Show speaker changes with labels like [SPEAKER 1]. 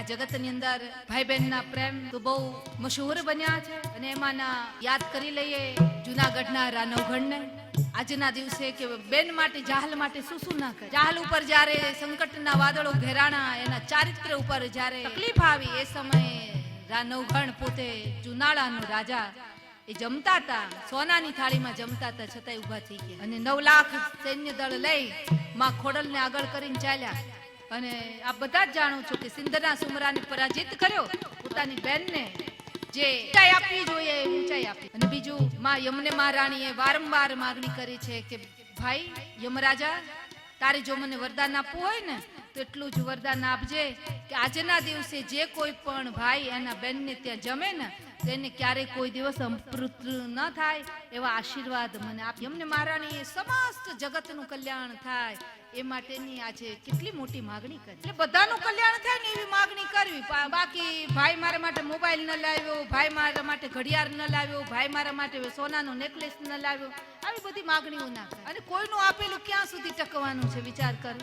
[SPEAKER 1] આ જગતની અંદર ભાઈ બહેનના પ્રેમ તો બહુ મશહૂર બન્યા છે. અને એમાંના યાદ કરી લઈએ જુનાગઢના રાનવગઢને આજના દિવસે કે બેન માટે, જાહલ માટે શું શું ના કરે? જાહલ ઉપર જ્યારે સંકટના વાદળો ઘેરાણા, એના ચારિત્ર ઉપર જ્યારે તકલીફ આવી, એ સમયે રાનવગણ પોતે જુનાળાનો રાજા. એ જમતા હતા, સોનાની થાળીમાં જમતા હતા, છતાંય ઊભા થઈ ગયા. અને નવ લાખ સૈન્ય દળ લઈ માં ખોડલને આગળ કરીને ચાલ્યા. અને આપ બધા જ જાણો છો કે સિંધના સુમરાને પરાજિત કર્યો. પોતાની બેનને જે ઊંચાઈ આપવી જોઈએ ઊંચાઈ આપી. અને બીજું, માં યમને મહારાણીએ વારંવાર માગણી કરી છે કે, ભાઈ, યમરાજા, તારે જો મને વરદાન આપવું હોય ને, તો એટલું જ વરદાન આપજે કે આજના દિવસે જે કોઈ પણ ભાઈ એના બેનને ત્યાં જમે ને તેને ક્યારેય કોઈ દિવસ અમૃત ન થાય. એવા આશીર્વાદ મને આપ એમને મહારાણીએ સમસ્ત જગતનું કલ્યાણ થાય એ માટેની આજે કેટલી મોટી માગણી કરી. એટલે બધાનું કલ્યાણ થાય ને એવી માગણી કરવી. બાકી ભાઈ મારા માટે મોબાઈલ ન લાવ્યો ભાઈ મારા માટે ઘડિયાળ ન લાવ્યો ભાઈ મારા માટે સોનાનો નેકલેસ ન લાવ્યો. આવી બધી માગણીઓ ના અને કોઈનું આપેલું ક્યાં સુધી ટકવાનું છે વિચાર કર.